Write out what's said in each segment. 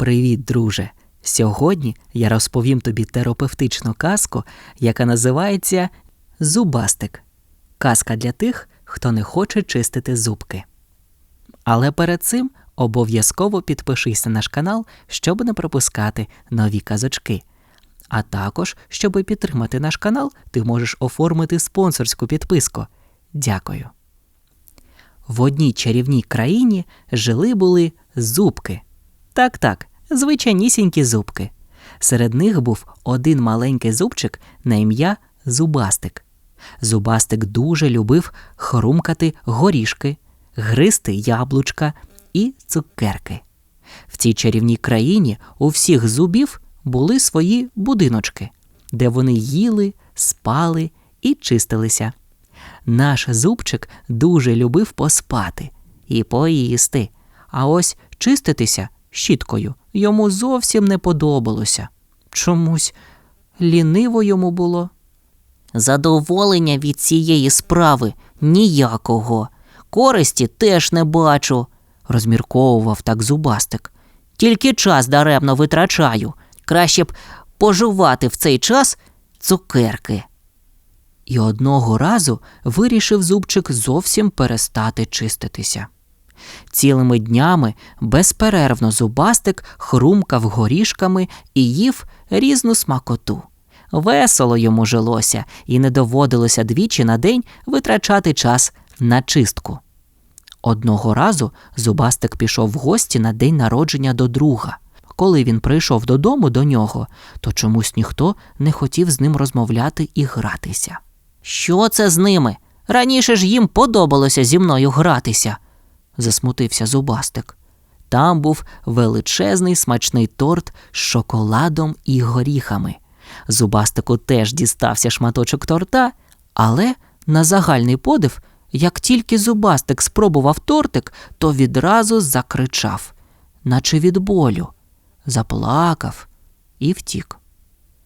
Привіт, друже! Сьогодні я розповім тобі терапевтичну казку, яка називається Зубастик. Казка для тих, хто не хоче чистити зубки. Але перед цим обов'язково підпишись на наш канал, щоб не пропускати нові казочки. А також, щоб підтримати наш канал, ти можеш оформити спонсорську підписку. Дякую. В одній чарівній країні жили були зубки. Так, так, звичайнісінькі зубки. Серед них був один маленький зубчик на ім'я Зубастик. Зубастик дуже любив хрумкати горішки, гристи яблучка і цукерки. В цій чарівній країні у всіх зубів були свої будиночки, де вони їли, спали і чистилися. Наш зубчик дуже любив поспати і поїсти, а ось чиститися щіткою йому зовсім не подобалося. Чомусь ліниво йому було. Задоволення від цієї справи ніякого. Користі теж не бачу, розмірковував так зубастик. тільки час даремно витрачаю. Краще б пожувати в цей час цукерки. І одного разу вирішив зубчик зовсім перестати чиститися. Цілими днями безперервно зубастик хрумкав горішками і їв різну смакоту. Весело йому жилося, і не доводилося двічі на день витрачати час на чистку. Одного разу зубастик пішов в гості на день народження до друга. Коли він прийшов додому до нього, то чомусь ніхто не хотів з ним розмовляти і гратися. Що це з ними? Раніше ж їм подобалося зі мною гратися. Засмутився зубастик. Там був величезний смачний торт з шоколадом і горіхами. Зубастику теж дістався шматочок торта, але на загальний подив, як тільки зубастик спробував тортик, то відразу закричав, наче від болю, заплакав і втік.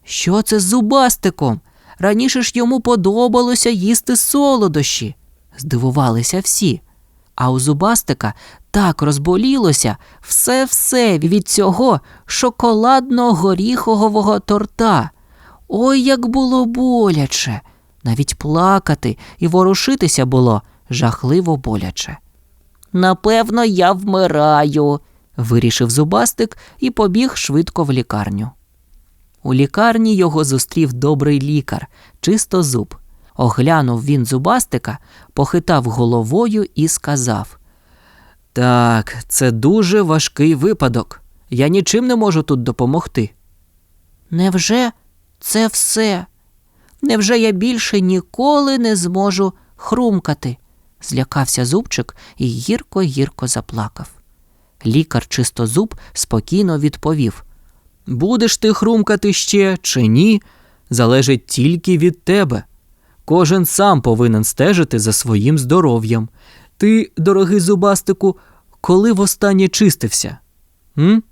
Що це з зубастиком? Раніше ж йому подобалося їсти солодощі, здивувалися всі. А у зубастика так розболілося все-все від цього шоколадно-горіхового торта. Ой, як було боляче. Навіть плакати і ворушитися було жахливо боляче. Напевно, я вмираю. Вирішив зубастик і побіг швидко в лікарню. У лікарні його зустрів добрий лікар, чисто зуб. Оглянув він зубастика, похитав головою і сказав: Так, це дуже важкий випадок. Я нічим не можу тут допомогти. Невже це все? Невже я більше ніколи не зможу хрумкати? злякався зубчик і гірко гірко заплакав. Лікар чистозуб спокійно відповів: Будеш ти хрумкати ще чи ні, залежить тільки від тебе. Кожен сам повинен стежити за своїм здоров'ям. Ти, дорогий зубастику, коли востаннє чистився? М?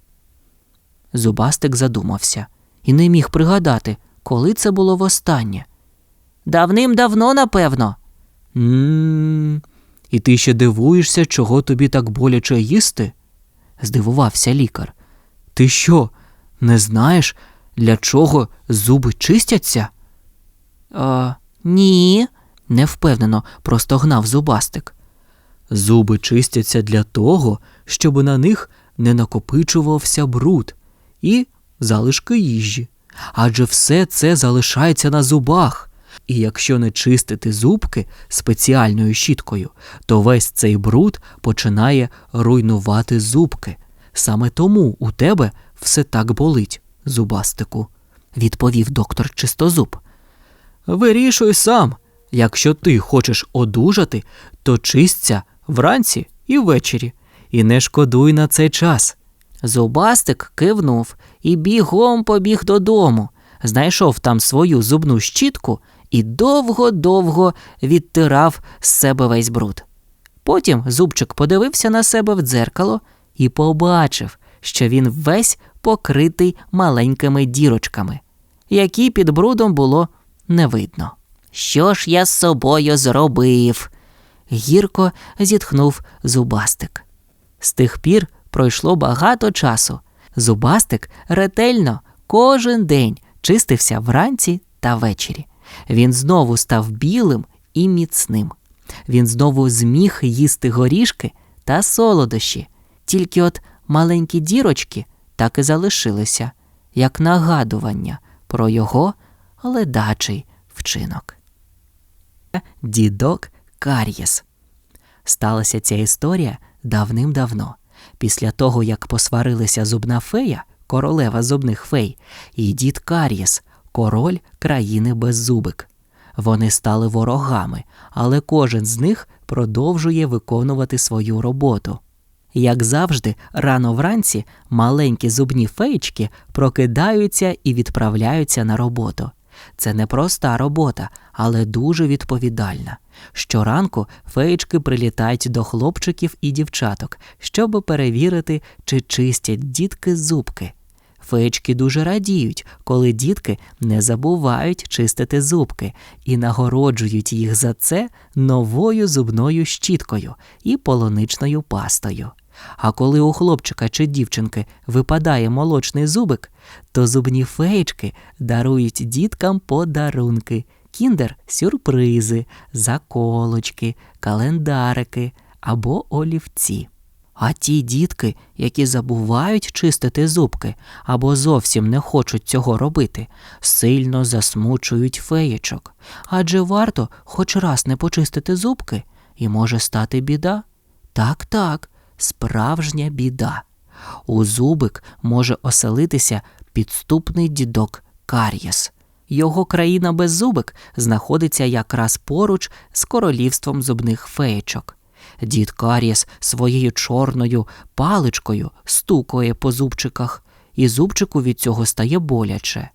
Зубастик задумався і не міг пригадати, коли це було востаннє. Давним-давно, напевно. м І ти ще дивуєшся, чого тобі так боляче їсти? здивувався лікар. Ти що, не знаєш, для чого зуби чистяться? А, ні. невпевнено простогнав зубастик. Зуби чистяться для того, щоб на них не накопичувався бруд і залишки їжі. Адже все це залишається на зубах. І якщо не чистити зубки спеціальною щіткою, то весь цей бруд починає руйнувати зубки. Саме тому у тебе все так болить, зубастику, відповів доктор Чистозуб. Вирішуй сам. Якщо ти хочеш одужати, то чисться вранці і ввечері, і не шкодуй на цей час. Зубастик кивнув і бігом побіг додому, знайшов там свою зубну щітку і довго-довго відтирав з себе весь бруд. Потім зубчик подивився на себе в дзеркало і побачив, що він весь покритий маленькими дірочками, які під брудом було не видно. Що ж я з собою зробив? Гірко зітхнув зубастик. З тих пір пройшло багато часу, Зубастик ретельно кожен день чистився вранці та ввечері. Він знову став білим і міцним. Він знову зміг їсти горішки та солодощі, тільки от маленькі дірочки так і залишилися, як нагадування про його ледачий вчинок. Дідок Кар'єс. Сталася ця історія давним-давно, після того, як посварилися зубна фея, королева зубних фей, і дід Кар'єс, король країни беззубик. Вони стали ворогами, але кожен з них продовжує виконувати свою роботу. Як завжди, рано вранці маленькі зубні феєчки прокидаються і відправляються на роботу. Це не проста робота, але дуже відповідальна. Щоранку феєчки прилітають до хлопчиків і дівчаток, щоб перевірити, чи чистять дітки зубки. Феєчки дуже радіють, коли дітки не забувають чистити зубки і нагороджують їх за це новою зубною щіткою і полуничною пастою. А коли у хлопчика чи дівчинки випадає молочний зубик, то зубні феєчки дарують діткам подарунки, кіндер сюрпризи, заколочки, календарики або олівці. А ті дітки, які забувають чистити зубки або зовсім не хочуть цього робити, сильно засмучують феєчок. Адже варто хоч раз не почистити зубки, і може стати біда. Так, так, справжня біда. У зубик може оселитися підступний дідок Кар'єс. Його країна без зубик знаходиться якраз поруч з королівством зубних феєчок. Дід Кар'єс своєю чорною паличкою стукає по зубчиках, і зубчику від цього стає боляче.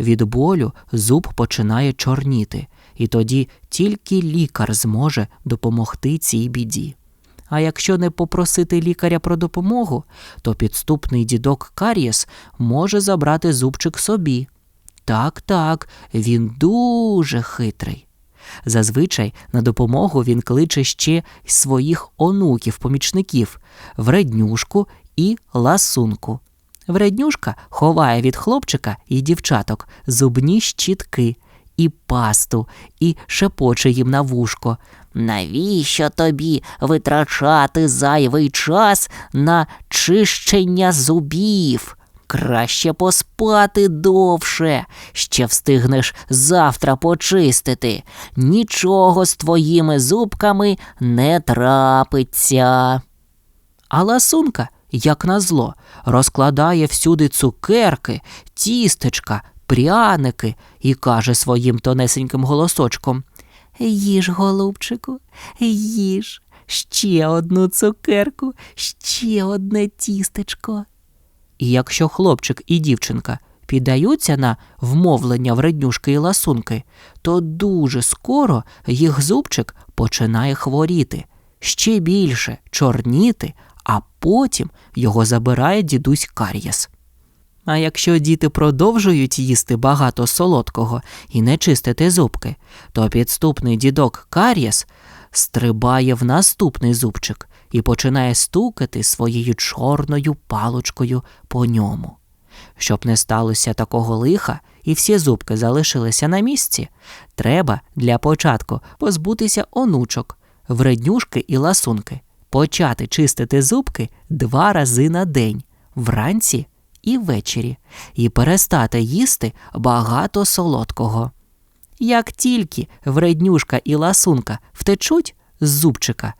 Від болю зуб починає чорніти, і тоді тільки лікар зможе допомогти цій біді. А якщо не попросити лікаря про допомогу, то підступний дідок Кар'єс може забрати зубчик собі. Так, так, він дуже хитрий. Зазвичай на допомогу він кличе ще й своїх онуків-помічників вреднюшку і ласунку. Вреднюшка ховає від хлопчика і дівчаток зубні щітки і пасту, і шепоче їм на вушко. Навіщо тобі витрачати зайвий час на чищення зубів? Краще поспати довше, ще встигнеш завтра почистити. Нічого з твоїми зубками не трапиться. А ласунка, як назло, розкладає всюди цукерки, тістечка, пряники і каже своїм тонесеньким голосочком Їж, голубчику, їж ще одну цукерку, ще одне тістечко. І якщо хлопчик і дівчинка піддаються на вмовлення вреднюшки і ласунки, то дуже скоро їх зубчик починає хворіти, ще більше чорніти, а потім його забирає дідусь Кар'єс. А якщо діти продовжують їсти багато солодкого і не чистити зубки, то підступний дідок Кар'єс стрибає в наступний зубчик і починає стукати своєю чорною палочкою по ньому. Щоб не сталося такого лиха і всі зубки залишилися на місці, треба для початку позбутися онучок, вреднюшки і ласунки, почати чистити зубки два рази на день, вранці і ввечері, і перестати їсти багато солодкого. Як тільки вреднюшка і ласунка втечуть з зубчика,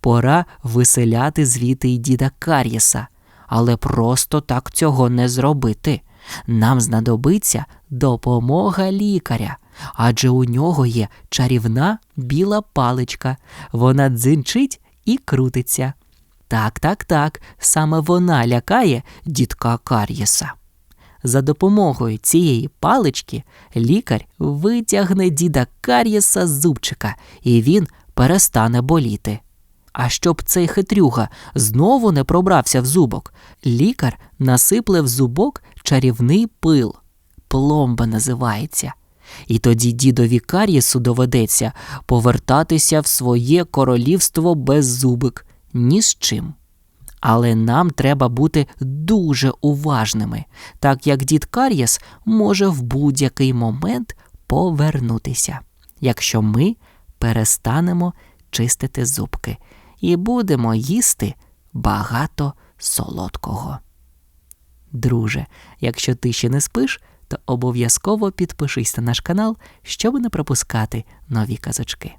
пора виселяти звідти й діда Кар'єса, але просто так цього не зробити. Нам знадобиться допомога лікаря, адже у нього є чарівна біла паличка, вона дзинчить і крутиться. Так, так, так, саме вона лякає дідка Кар'єса. За допомогою цієї палички лікар витягне діда Кар'єса з зубчика, і він перестане боліти. А щоб цей хитрюга знову не пробрався в зубок, лікар насипле в зубок чарівний пил. Пломба називається. І тоді дідові Кар'єсу доведеться повертатися в своє королівство без зубик ні з чим. Але нам треба бути дуже уважними, так як дід Кар'єс може в будь-який момент повернутися, якщо ми перестанемо чистити зубки і будемо їсти багато солодкого. Друже, якщо ти ще не спиш, то обов'язково підпишись на наш канал, щоб не пропускати нові казочки.